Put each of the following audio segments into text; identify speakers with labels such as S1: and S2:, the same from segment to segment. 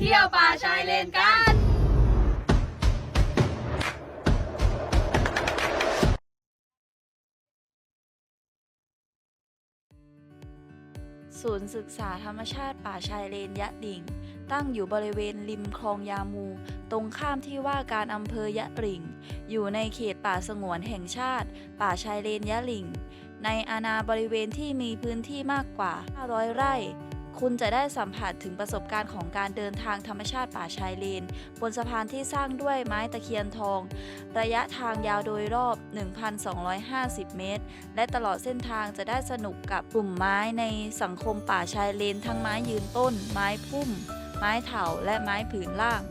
S1: เที่ยวป่าชายเลนกัน
S2: ศูนย์ศึกษาธรรมชาติป่าชายเลนยะหลิ่ง ตั้งอยู่บริเวณริมคลองยามู ตรงข้ามที่ว่าการอำเภอยะหลิ่งอยู่ในเขตป่าสงวนแห่งชาติ ป่าชายเลนยะหลิ่งในอาณาบริเวณที่มีพื้นที่มากกว่า 500 ไร่ คุณจะได้สัมผัสถึงประสบการณ์ของการเดินทางธรรมชาติป่าชายเลน บนสะพานที่สร้างด้วยไม้ตะเคียนทอง ระยะทางยาวโดยรอบ 1,250 เมตร และตลอดเส้นทางจะได้สนุกกับกลุ่มไม้ในสังคมป่าชายเลน ทั้งไม้ยืนต้น ไม้พุ่ม ไม้เถาและไม้ผืนล่าง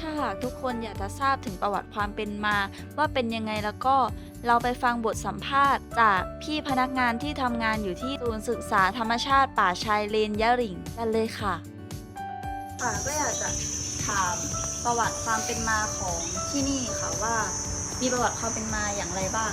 S2: ถ้าหากทุกคนอยากจะทราบถึงประวัติความเป็นมา ว่าเป็นยังไงแล้วก็เราไปฟังบทสัมภาษณ์ จากพี่พนักงานที่ทำงานอยู่ที่ศูนย์ศึกษาธรรมชาติป่าชายเลนยะหริ่งกันเลยค่ะ ค่ะก็อยากจะถามประวัติความเป็นมาของที่นี่ค่ะว่า มีประวัติความเป็นมาอย่างไรบ้าง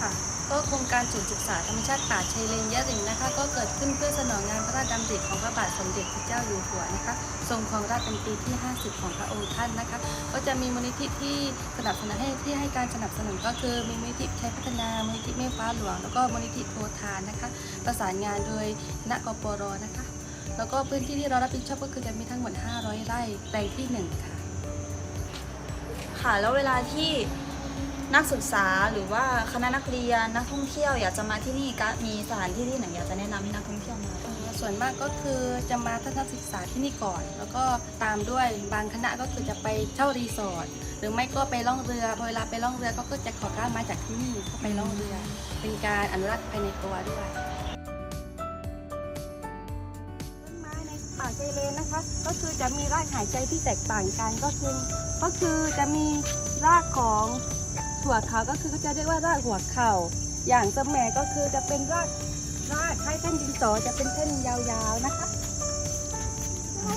S3: ค่ะ ก็โครงการศูนย์ศึกษาธรรมชาติป่าชายเลนยะหริ่งนะคะ ก็เกิดขึ้นเพื่อสนองงานพระราชดำริของพระบาทสมเด็จพระเจ้าอยู่หัวนะคะทรงครองราชย์เป็นปีที่ 50 ของพระองค์ท่านนะคะ ก็จะมีมูลนิธิที่สนับสนุนให้ที่ให้การสนับสนุนก็คือมีมูลนิธิชัยพัฒนามูลนิธิเมฆฟ้าหลวง แล้วก็มูลนิธิโททานนะคะ ประสานงานโดยณกปรนะคะ แล้วก็พื้นที่ที่เรารับผิดชอบก็คือจะมีทั้งหมด 500 ไร่แปลงที่หนึ่งค่ะ
S2: ค่ะแล้วเวลาที่ นักศึกษาหรือว่าคณะนักเรียนนักท่องเที่ยวอยากจะมาที่นี่ก็มีสถานที่ที่ไหนอยากจะแนะนำให้นักท่องเที่ยวมา
S3: เอ่อส่วนมากก็คือจะมาทัศนศึกษาที่นี่ก่อน แล้วก็ตามด้วยบางคณะก็คือจะไปเช่ารีสอร์ทหรือไม่ก็ไปล่องเรือพอเวลาไปล่องเรือก็ก็จะขอก้านไม้จากที่นี่เข้าไปล่องเรือ เป็นการอนุรักษ์ภายในตัวด้วย ต้นไม้ในป่าชายเลนนะคะ ก็คือจะมีรากหายใจที่แตกต่างกันก็คือ ก็คือจะมีรากของ ถั่วเขาก็คือก็จะเรียกว่ารากหัวเข่า อย่างสะแหมก็คือจะเป็นรากรากคล้ายเส้นดินสอจะเป็นเส้นยาวๆนะคะ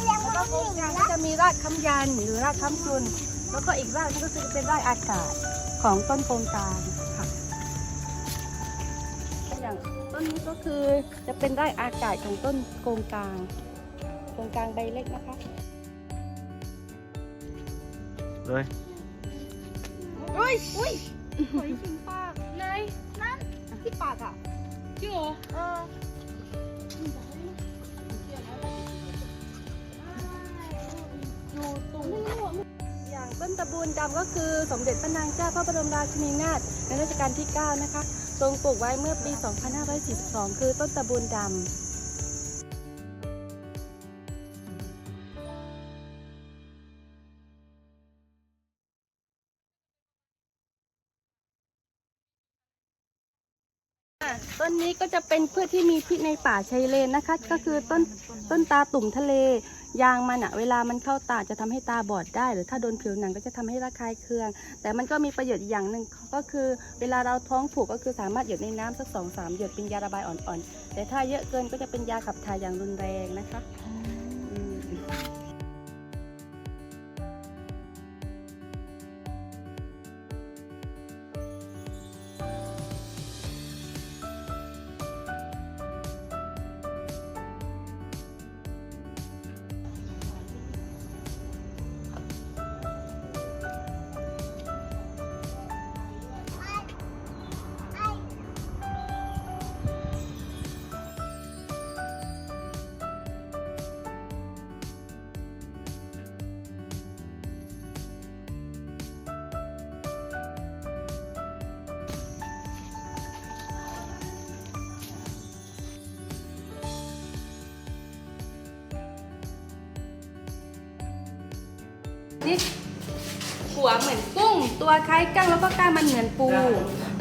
S3: แล้วก็โครงการก็จะมีรากคำยันหรือรากคำจุนแล้วก็อีกรากนึงก็คือจะเป็นรากอากาศของต้นโครงการค่ะอย่างต้นนี้ก็คือจะเป็นรากอากาศของต้นโครงกลางโครงกลางใบเล็กนะคะ
S4: เลย
S3: อุ้ ยอุ้ยหอยชิงปากไหนนั่นที่ปากอะจริงเหรอเอออยู่ตรงอย่างต้นตะบูนดำก็คือสมเด็จพระนางเจ้าพระบรมราชินีนาถในรัชกาลที่ 9 นะคะ ทรงปลูกไว้เมื่อปี 2542 คือต้นตะบูนดำ ต้นนี้ก็จะเป็นพืชที่มีพิษในป่าชายเลนนะคะ ก็คือต้นต้นตาตุ่มทะเลยางมันอะเวลามันเข้าตาจะทำให้ตาบอดได้ หรือถ้าโดนผิวหนังก็จะทำให้ระคายเคือง แต่มันก็มีประโยชน์อย่างหนึ่งก็คือ เวลาเราท้องผูกก็คือสามารถหยดในน้ำสักสองสามหยดเป็นยาระบายอ่อนๆ แต่ถ้าเยอะเกินก็จะเป็นยาขับถ่ายอย่างรุนแรงนะคะ นี่หัวเหมือนกุ้ง ตัวคล้ายกั้งแล้วก็ก้านมันเหมือนปู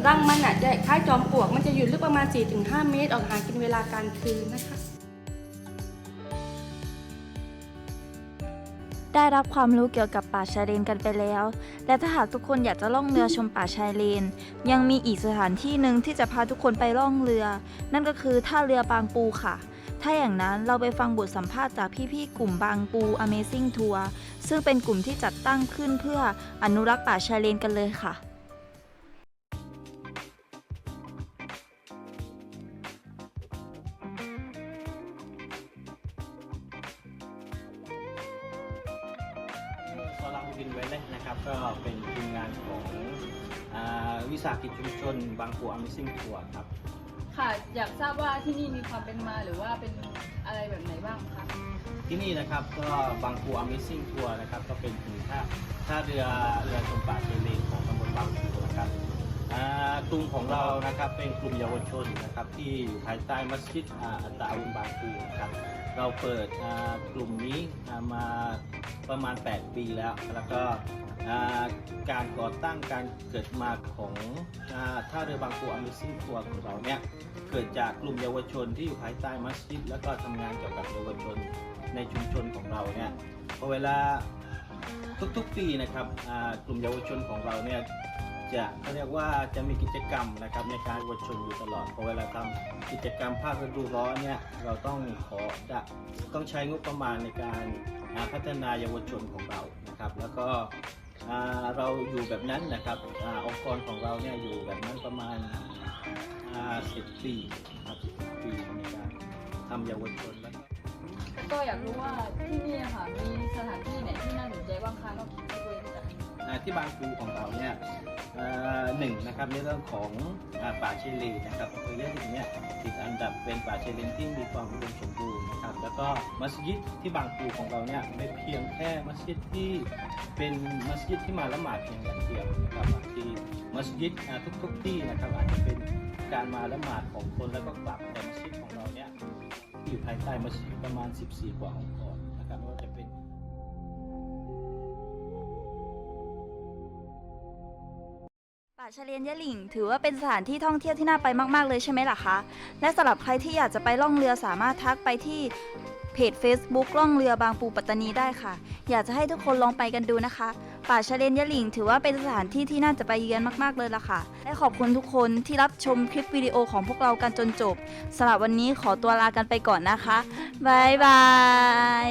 S3: รังมันอะจะคล้ายจอมปลวก มันจะอยู่ลึกประมาณ 4-5 เมตร ออกหากินเวลากลางคืนนะคะ
S2: ได้รับความรู้เกี่ยวกับป่าชายเลนกันไปแล้ว และถ้าหากทุกคนอยากจะล่องเรือชมป่าชายเลน ยังมีอีกสถานที่หนึ่งที่จะพาทุกคนไปล่องเรือ นั่นก็คือท่าเรือบางปูค่ะ ถ้าอย่างนั้นเราไปฟังบทสัมภาษณ์จากพี่ๆ กลุ่มบางปู Amazing Tour ซึ่งเป็นกลุ่มที่จัดตั้งขึ้นเพื่ออนุรักษ์ป่าชายเลนกันเลยค่ะ
S4: วินไวเลนะครับก็เป็นทีมงานของอ่าวิสาหกิจชุมชนบางปูอ Amazing Tour ครับ
S1: ค่ะอยากทราบว่าที่นี่มีความเป็นมาหรือว่าเป็นอะไรแบบไหนบ้างคะ
S4: ที่นี่นะครับก็บางปูอ m a z i n g ทัวร์นะครับก็เป็นถึงท่าท่าเรือเรือชมป่าเชลเลนของตำบลบางปูนะครับ กลุ่มของเรานะครับเป็นกลุ่มเยาวชนนะครับที่อยู่ภายใต้มัสยิดอัตตาอุนบางปูนะครับเราเปิดกลุ่มนี้มาประมาณ 8 ปีแล้ว แล้วก็การก่อตั้งการเกิดมาของอท่าเรือบางปู Amazing Tour ของเราเนี่ยเกิดจากกลุ่มเยาวชนที่อยู่ภายใต้มัสยิดแล้วก็ทำงานเกี่ยวกับเยาวชนในชุมชนของเราเนี่ยพอเวลาทุกๆปีนะครับกลุ่มเยาวชนของเราเนี่ย จะเขาเรียกว่าจะมีกิจกรรมนะครับในการเยาวชนอยู่ตลอดพอเวลาทำกิจกรรมภาคฤดูร้อนเนี่ยเราต้องขอจะต้องใช้งบประมาณในการอ่าพัฒนาเยาวชนของเรานะครับ แล้วก็อ่าเราอยู่แบบนั้นนะครับอาองค์กรของเราเนี่ยอยู่แบบนั้นประมาณสิบปีนะครับ10ปีในการทำเยาวชนแล้วก็
S1: ก็อยากรู้ว่าที่นี่ค่ะมีสถานที่ไหนที่น่าสนใจบ้างคะนอกจากบริเวณจาก
S4: อ่าที่บางปูของเราเนี่ยเอ่อ หนึ่งนะครับในเรื่องของป่าเชลีนะครับอำเภอยะลิงเนี่ยติดอันดับเป็นป่าเชลีที่มีความอุดมสมบูรณ์นะครับแล้วก็มัสยิดที่บางปูของเราเนี่ยไม่เพียงแค่มัสยิดที่เป็นมัสยิดที่มาละหมาดเพียงอย่างเดียวนะครับที่มัสยิดทุกๆที่นะครับอาจจะเป็นการมาละหมาดของคนแล้วก็กลับแต่มัสยิดของเราเนี่ยอยู่ภายใต้มัสยิดประมาณ 14 กว่าองค์
S2: ป่าชะเลนยะหลิ่งถือว่าเป็นสถานที่ท่องเที่ยวที่น่าไปมาก ๆ เลยใช่ไหมล่ะคะ และสำหรับใครที่อยากจะไปล่องเรือสามารถทักไปที่เพจ Facebook ล่องเรือบางปูปัตตานีได้ค่ะ อยากจะให้ทุกคนลองไปกันดูนะคะ ป่าชะเลนยะหลิง ถือว่าเป็นสถานที่ที่น่าจะไปเยือนมากๆเลยล่ะค่ะ และขอบคุณทุกคนที่รับชมคลิปวิดีโอของพวกเรากันจนจบสำหรับวันนี้ขอตัวลากันไปก่อนนะคะ บ๊ายบาย